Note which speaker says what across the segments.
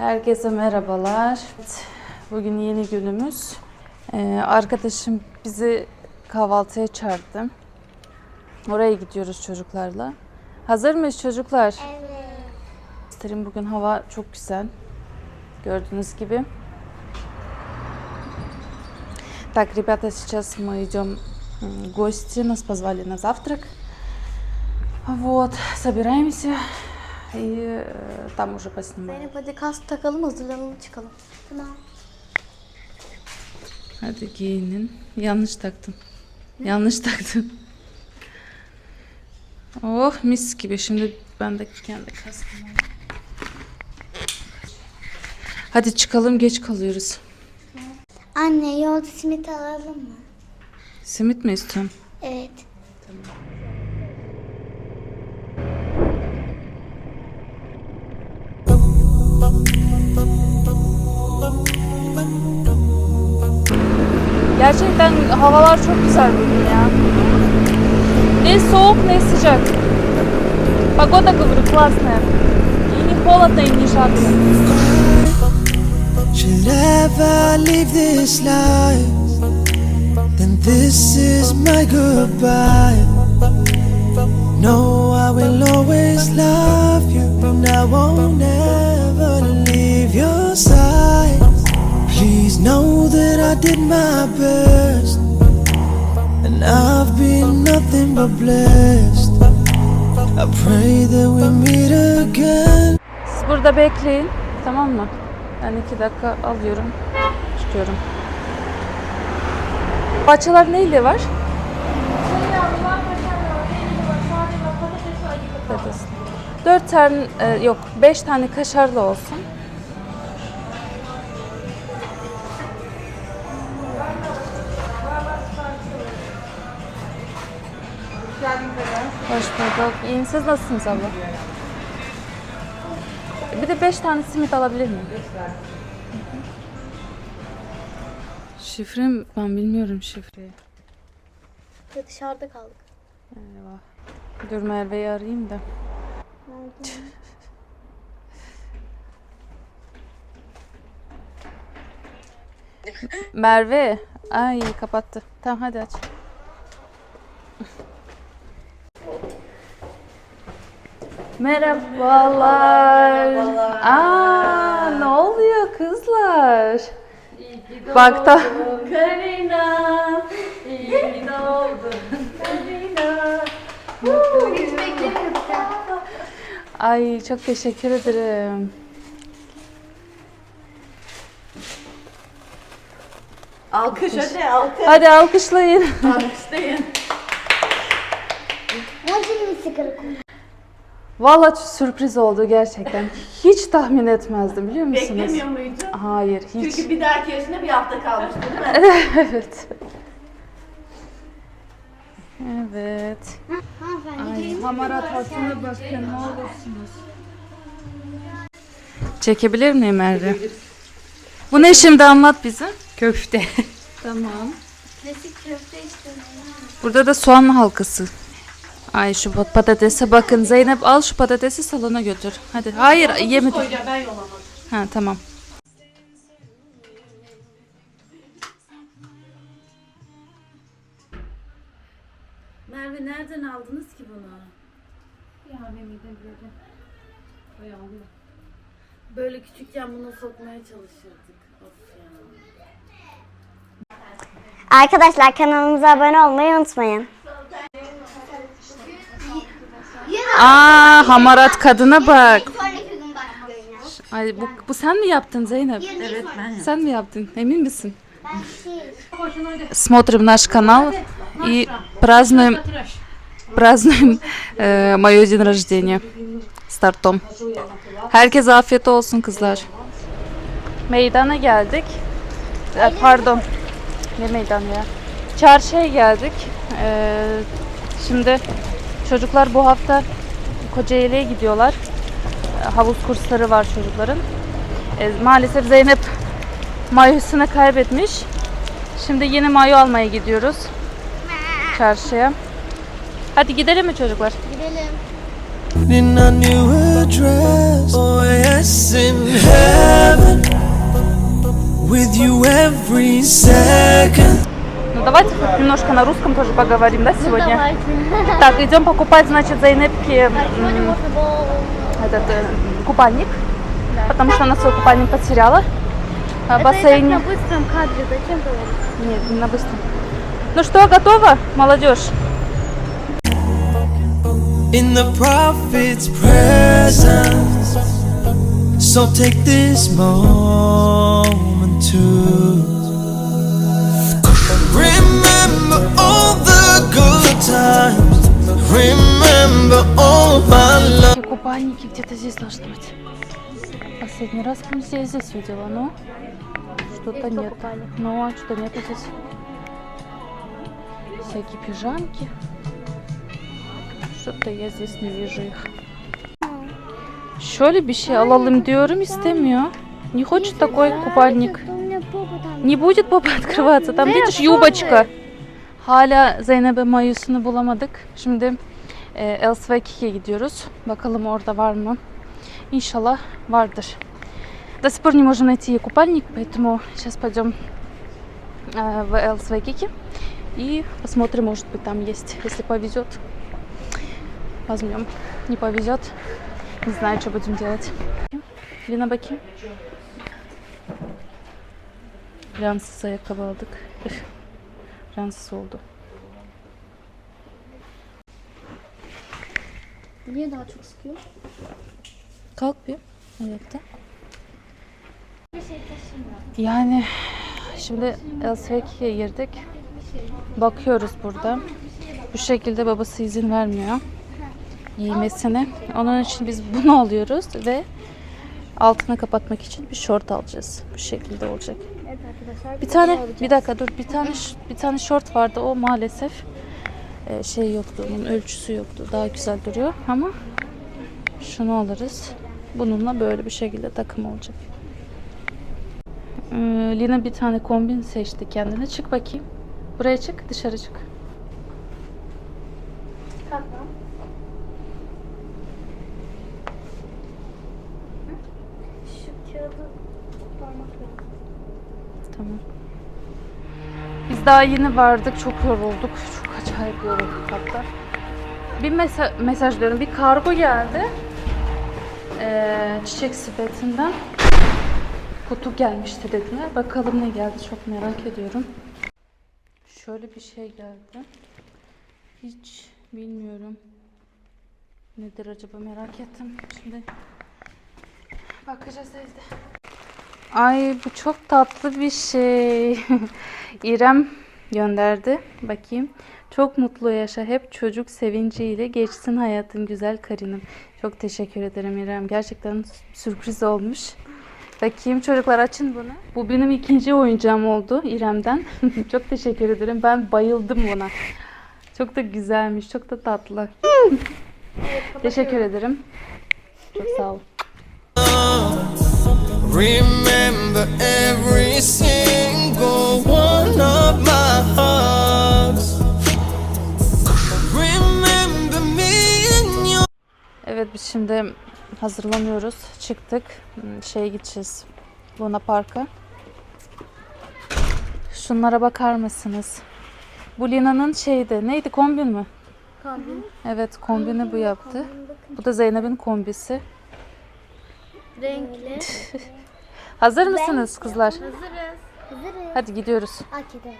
Speaker 1: Herkese merhabalar. Bugün yeni günümüz. Ee, arkadaşım bizi kahvaltıya çağırdı. Oraya gidiyoruz çocuklarla. Hazır mıyız çocuklar? Evet. Bugün hava çok güzel. Gördüğünüz gibi. Так, ребята, сейчас мы идем м, в гости, нас позвали на завтрак. Вот, собираемся и э, там уже поснимаем.
Speaker 2: Zeynep hadi kask takalım hazırlanalım çıkalım. Tamam.
Speaker 1: Hadi giyinin. Yanlış taktın. Yanlış taktın. Oh mis gibi. Şimdi ben de kendi kaskımı alayım. Hadi çıkalım geç kalıyoruz.
Speaker 2: Anne yolda simit alalım mı?
Speaker 1: Simit mi istiyorsun?
Speaker 2: Evet.
Speaker 1: Gerçekten havalar çok güzel bugün ya. Ne soğuk ne sıcak. Погода, говорю, классная. И не холодно, и не жарко.
Speaker 3: Should ever leave this life, then this is my goodbye. No, I will always love you, my best, and I've been nothing but blessed. I pray that we meet again.
Speaker 1: Siz burada bekleyin. Tamam mı? Ben iki dakika alıyorum. Çıkıyorum. Parçalar neyle var? Dört tane, e, yok beş tane kaşarlı olsun. Bulduk. İyiyim. Siz nasılsınız abla? Bir de beş tane simit alabilir miyim? Şifrem ben bilmiyorum şifreyi.
Speaker 2: Ya dışarıda kaldık.
Speaker 1: Eyvah. Dur Merve'yi arayayım da. Merve. Ay kapattı. Tamam hadi aç. Merhabalar. Aa, ne oluyor kızlar? Bak da.
Speaker 4: Karina, iyi doğdun Karina.
Speaker 2: Hiç beklemiyorduk ya.
Speaker 1: Ay çok teşekkür ederim.
Speaker 4: Alkış hadi alkış.
Speaker 1: Hadi alkışlayın.
Speaker 4: Alkışlayın.
Speaker 2: Nasıl bir sigara
Speaker 1: Vallahi sürpriz oldu gerçekten. Hiç tahmin etmezdim biliyor musunuz?
Speaker 4: Beklemiyor muydun?
Speaker 1: Hayır hiç.
Speaker 4: Çünkü bir dahaki yaşına bir hafta kalmıştı değil mi?
Speaker 1: evet. Evet. Ay hamarat hasına bakın ne olursunuz. Çekebilir miyim Merve? Bu ne şimdi anlat bize. Köfte. tamam.
Speaker 2: Klasik köfte istiyorum.
Speaker 1: Burada da soğan halkası. Ay şu pat- patatese bakın. Zeynep al şu patatesi salona götür. Hadi. Hayır yemedim. Ha tamam.
Speaker 4: Merve nereden aldınız ki bunu? Böyle küçükken bunu sokmaya çalışırdık. Of ya.
Speaker 2: Arkadaşlar kanalımıza abone olmayı unutmayın.
Speaker 1: Aa hamarat kadına bak.
Speaker 2: Sonraki gün bak
Speaker 1: Ay bu, bu sen mi yaptın Zeynep?
Speaker 4: Evet ben
Speaker 1: Sen mi yaptın? Emin misin? Смотрим наш канал и празднуем, празднуем э, мое день рождения с тортом. Herkese afiyet olsun kızlar. Meydana geldik. E, pardon. Ne meydanı ya? Çarşıya geldik. Ee, şimdi çocuklar bu hafta Kocaeli'ye gidiyorlar. E, Havuz kursları var çocukların. E, maalesef Zeynep mayosunu kaybetmiş. Şimdi yeni mayo almaya gidiyoruz çarşıya. Hadi gidelim mi çocuklar?
Speaker 2: Gidelim.
Speaker 3: in a new address. Oh, yes, in heaven. With you every second.
Speaker 1: Ну давайте хоть немножко на русском тоже поговорим, да, сегодня?
Speaker 2: Давайте.
Speaker 1: Так, идем покупать, значит, Зайнепке
Speaker 2: было...
Speaker 1: этот э, купальник, потому что она свой купальник потеряла а, в
Speaker 2: Это
Speaker 1: бассейне.
Speaker 2: на быстром кадре, зачем говорить?
Speaker 1: Нет, не на быстро. Ну что, готова, молодежь?
Speaker 3: in the prophet's presence. So take this moment to remember all the good times. Remember all my love.
Speaker 1: Купальники где-то здесь должны быть. Последний раз мы здесь, здесь видела, но что-то нет. Ну, а что нет здесь? Всякие пижамки. Что-то я здесь не вижу их. Şöyle bir şey alalım diyorum istemiyor. Не хочет такой купальник. Не будет попа открываться. Там видишь юбочка. Hala Zeynep'e mayosunu bulamadık. Şimdi e, Elsveki'ye gidiyoruz. Bakalım orada var mı? İnşallah vardır. До сих пор не можем найти ей купальник, поэтому сейчас пойдем э, в Элсвекики и посмотрим, может быть там есть. Если повезет, возьмем. Не повезет, не знаю, что будем делать. Lina bakayım. Ransız Ransız oldu.
Speaker 2: Niye daha çok sıkıyor?
Speaker 1: Kalk bir ayakta.
Speaker 2: Bir şey.
Speaker 1: Yani şimdi Elsveki'ye girdik. Bakıyoruz burada. Bu şekilde babası izin vermiyor giymesine. Onun için biz bunu alıyoruz ve altını kapatmak için bir şort alacağız. Bu şekilde olacak.
Speaker 2: Evet arkadaşlar.
Speaker 1: Bir tane bir dakika dur bir tane bir tane şort vardı o maalesef e, şey yoktu onun ölçüsü yoktu daha güzel duruyor ama şunu alırız bununla böyle bir şekilde takım olacak. Ee, Lina bir tane kombin seçti kendine çık bakayım buraya çık dışarı çık.
Speaker 2: Kalk lan. Şu kağıdı koparmak lazım.
Speaker 1: Tamam. Daha yeni vardık. Çok yorulduk. Çok acayip yorulduk hatta. Bir mesa- mesaj diyorum. Bir kargo geldi. Ee, çiçek sepetinden. Kutu gelmişti dediler. Bakalım ne geldi. Çok merak ediyorum. Şöyle bir şey geldi. Hiç bilmiyorum. Nedir acaba merak ettim. Şimdi bakacağız evde. Ay bu çok tatlı bir şey. İrem gönderdi. Bakayım. Çok mutlu yaşa. Hep çocuk sevinciyle geçsin hayatın güzel Karin'im. Çok teşekkür ederim İrem. Gerçekten sürpriz olmuş. Bakayım çocuklar açın bunu. Bu benim ikinci oyuncağım oldu İrem'den. çok teşekkür ederim. Ben bayıldım buna. Çok da güzelmiş. Çok da tatlı. teşekkür ederim. Çok sağ ol.
Speaker 3: Remember every single one of my hugs. Remember me and your
Speaker 1: Evet biz şimdi hazırlanıyoruz. Çıktık. Hmm, Şeye gideceğiz. Luna Park'a. Şunlara bakar mısınız? Bu Lina'nın şeydi. Neydi kombin mi?
Speaker 2: Kombin.
Speaker 1: Evet kombini bu yaptı. Bu da Zeynep'in kombisi.
Speaker 2: Renkli.
Speaker 1: Hazır mısınız kızlar?
Speaker 2: Hazırız. Hazırız.
Speaker 1: Hadi gidiyoruz.
Speaker 2: Akide.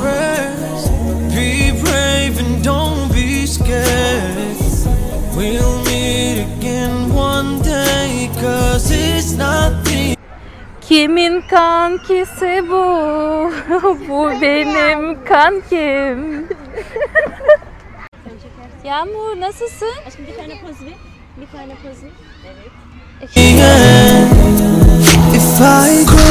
Speaker 3: prayers. Be brave and don't be scared. We'll meet again one day, cause it's not the
Speaker 1: Kimin kankisi bu? bu benim kankim. Yağmur nasılsın?
Speaker 2: Aşkım bir tane poz ver. Bir tane poz ver.
Speaker 3: end. If I go,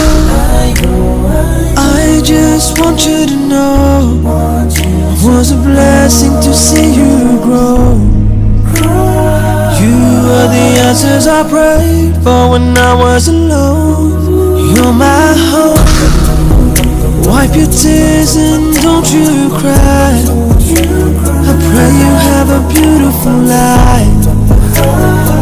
Speaker 3: I just want you to know it was a blessing to see you grow. You are the answers I prayed for when I was alone. You're my hope. Wipe your tears and don't you cry. Beautiful life.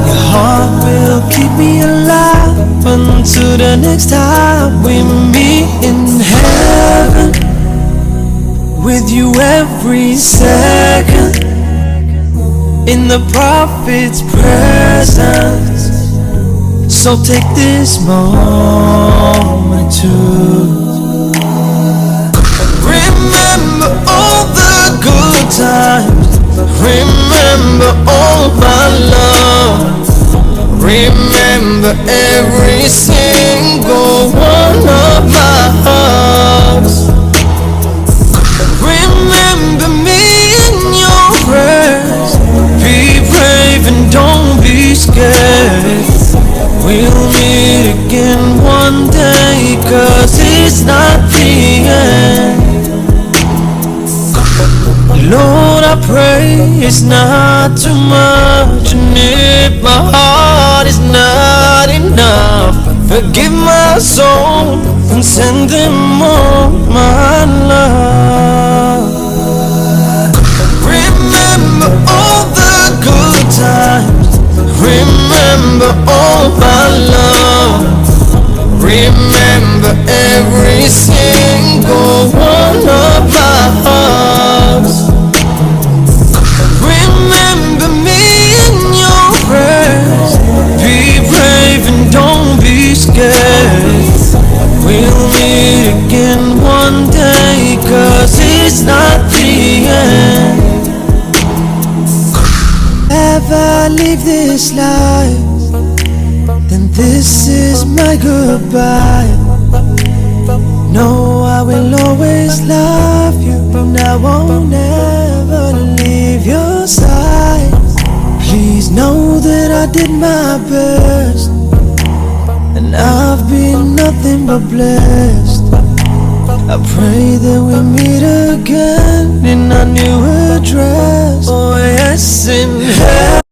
Speaker 3: Your heart will keep me alive until the next time we meet in heaven. With you every second in the prophet's presence. So take this moment to remember all the good times. Remember all my love. Remember every single one of my it's not too much, and if my heart is not enough, forgive my soul and send them all my love. Remember all the good times. Remember all my love. Remember every single one of my hugs. this life, then this is my goodbye. No, I will always love you, and I won't ever leave your side. Please know that I did my best, and I've been nothing but blessed. I pray that we meet again in a new address. Oh, yes, in heaven.